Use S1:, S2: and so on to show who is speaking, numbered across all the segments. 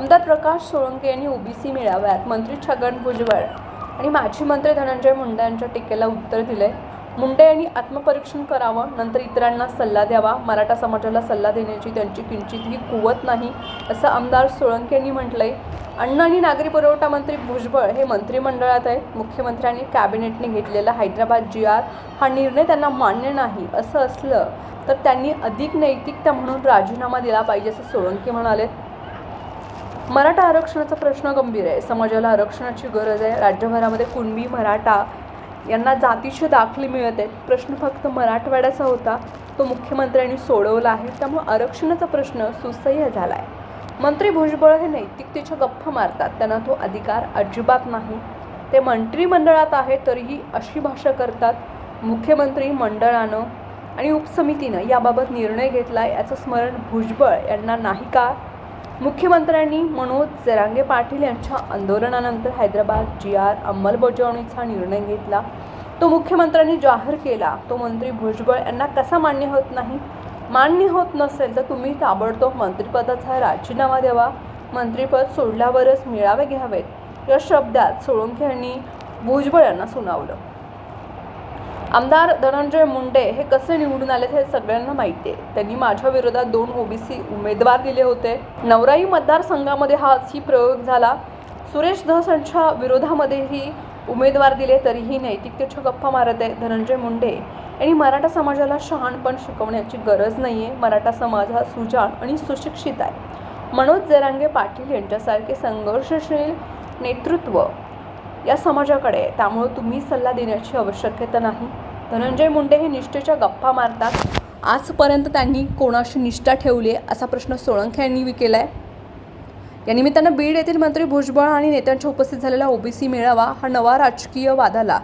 S1: आमदार प्रकाश सोळंके यांनी ओबीसी मेळाव्यात मंत्री छगन भुजबळ आणि माजी मंत्री धनंजय मुंडे यांच्या टीकेला उत्तर दिले. मुंडे यांनी आत्मपरीक्षण करावं नंतर इतरांना सल्ला द्यावा मराठा समाजाला सल्ला देण्याची त्यांची किंचितही कुवत नाही असं आमदार सोळंके यांनी म्हटलंय. अन्न आणि नागरी पुरवठा मंत्री भुजबळ हे मंत्रिमंडळात आहेत. मुख्यमंत्र्यांनी कॅबिनेटने घेतलेला हैदराबाद जी आर हा निर्णय त्यांना मान्य नाही असं असलं तर त्यांनी अधिक नैतिकता म्हणून राजीनामा दिला पाहिजे असं सोळंके म्हणाले. मराठा आरक्षणाचा प्रश्न गंभीर आहे. समाजाला आरक्षणाची गरज आहे. राज्यभरामध्ये कुणबी मराठा यांना जातीचे दाखले मिळत आहेत प्रश्न फक्त मराठवाड्याचा होता. तो मुख्यमंत्र्यांनी सोडवला आहे. त्यामुळे आरक्षणाचा प्रश्न सुसह्य झाला आहे मंत्री भुजबळ हे नैतिकतेच्या गप्पा मारतात. त्यांना तो अधिकार अजिबात नाही. ते मंत्रिमंडळात आहे तरीही अशी भाषा करतात. मुख्यमंत्री मंडळानं आणि उपसमितीनं याबाबत निर्णय घेतला याचं स्मरण भुजबळ यांना नाही का? मुख्यमंत्र्यांनी मनोज जरांगे पाटील यांच्या आंदोलनानंतर हैदराबाद जी आर अंमलबजावणीचा निर्णय घेतला. तो मुख्यमंत्र्यांनी जाहीर केला. तो मंत्री भुजबळ यांना कसा मान्य होत नाही? मान्य होत नसेल तर तुम्ही ताबडतोब मंत्रिपदाचा राजीनामा द्यावा. मंत्रिपद सोडल्यावरच मेळावे घ्यावेत. या शब्दात सोळंके यांनी भुजबळ यांना सुनावलं. आमदार धनंजय मुंडे हे कसे निवडून आले हे सगळ्यांना माहिती आहे. त्यांनी माझ्या विरोधात दोन ओबीसी उमेदवार दिले होते. नवराई मतदारसंघामध्ये हाही प्रयोग झाला. सुरेश धस यांच्या विरोधामध्येही उमेदवार दिले तरीही नैतिकतेच्या गप्पा मारत आहे धनंजय मुंडे. यांनी मराठा समाजाला शहाणपण शिकवण्याची गरज नाही आहे मराठा समाज हा सुजाण आणि सुशिक्षित आहे. मनोज जरांगे पाटील यांच्यासारखे संघर्षशील नेतृत्व या समाजाकडे. आहे. त्यामुळे तुम्ही सल्ला देण्याची आवश्यकता नाही. धनंजय मुंडे हे निष्ठेच्या गप्पा मारतात. आजपर्यंत त्यांनी कोणाशी निष्ठा ठेवली आहे असा प्रश्न सोळंखे यांनी केला आहे या निमित्तानं बीड येथील मंत्री भुजबळ आणि नेत्यांच्या उपस्थित झालेला ओबीसी मेळावा हा नवा राजकीय वादाला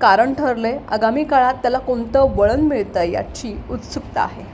S1: कारण ठरले आगामी काळात त्याला कोणतं वळण मिळतं याची उत्सुकता आहे.